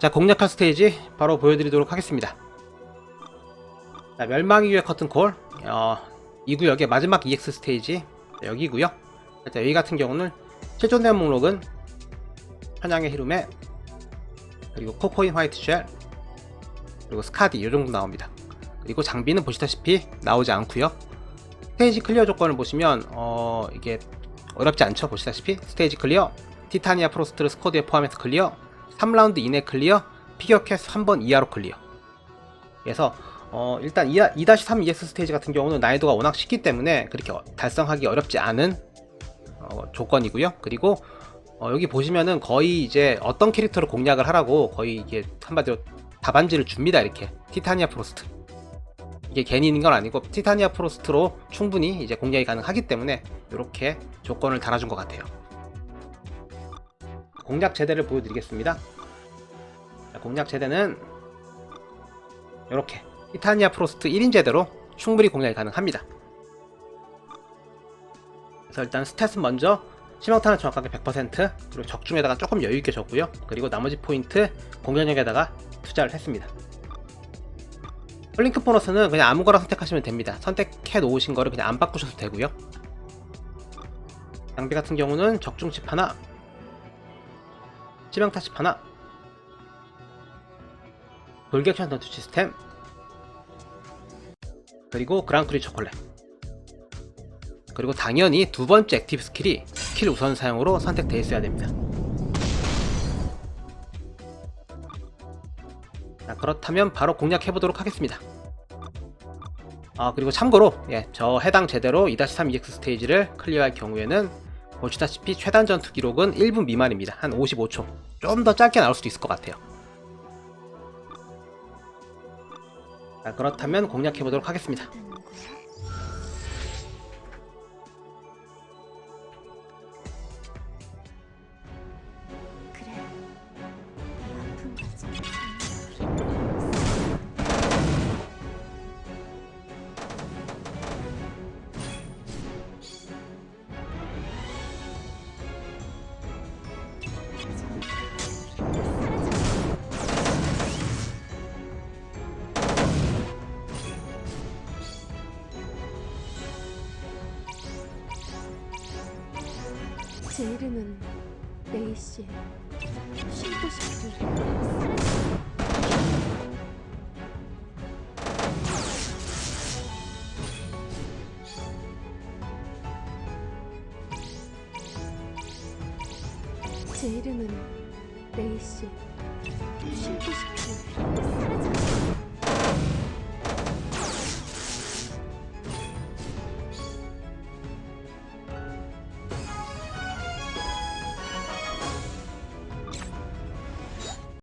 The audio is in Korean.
자 공략할 스테이지 바로 보여드리도록 하겠습니다. 자 멸망의 위의 커튼콜. 어, 이 구역의 마지막 EX 스테이지 여기고요. 자, 여기 같은 경우는 실존된 목록은 현양의 히룸에 그리고 코코인 화이트 쉘 그리고 스카디 이 정도 나옵니다. 그리고 장비는 보시다시피 나오지 않고요. 스테이지 클리어 조건을 보시면 어 이게 어렵지 않죠? 보시다시피? 스테이지 클리어 티타니아 프로스트를 스쿼드에 포함해서 클리어 3라운드 이내 클리어 피겨 캐스 3번 이하로 클리어. 그래서 어 일단 2-3 EX 스테이지 같은 경우는 난이도가 워낙 쉽기 때문에 그렇게 어- 달성하기 어렵지 않은 어, 조건이고요. 그리고 어, 여기 보시면은 거의 이제 어떤 캐릭터를 공략을 하라고 거의 이게 한마디로 답안지를 줍니다 이렇게. 티타니아 프로스트. 이게 괜히 있는 건 아니고 티타니아 프로스트로 충분히 이제 공략이 가능하기 때문에 이렇게 조건을 달아준 것 같아요 공략 제대를 보여드리겠습니다. 자, 공략 제대는 이렇게. 티타니아 프로스트 1인 제대로 충분히 공략이 가능합니다. 그래서 일단 스탯은 먼저 치명타는 정확하게 100% 그리고 적중에다가 조금 여유있게 줬고요. 그리고 나머지 포인트 공격력에다가 투자를 했습니다. 플링크 보너스는 그냥 아무거나 선택하시면 됩니다. 선택해 놓으신 거를 그냥 안 바꾸셔도 되고요. 장비 같은 경우는 적중 칩 하나 치명타 칩 하나 돌격션 던투 시스템 그리고 그랑프리 초콜렛 그리고 당연히 두 번째 액티브 스킬이 스킬 우선 사용으로 선택되어 있어야 됩니다. 자, 그렇다면 바로 공략해 보도록 하겠습니다. 아 그리고 참고로 예, 저 해당 제대로 2-3 EX 스테이지를 클리어할 경우에는 보시다시피 최단 전투 기록은 1분 미만입니다. 한 55초. 좀 더 짧게 나올 수도 있을 것 같아요. 자, 그렇다면 공략해 보도록 하겠습니다. 제 이름은 레이시. 쉬고 싶을 제 이름은 레이시. 쉬고 싶을 사라져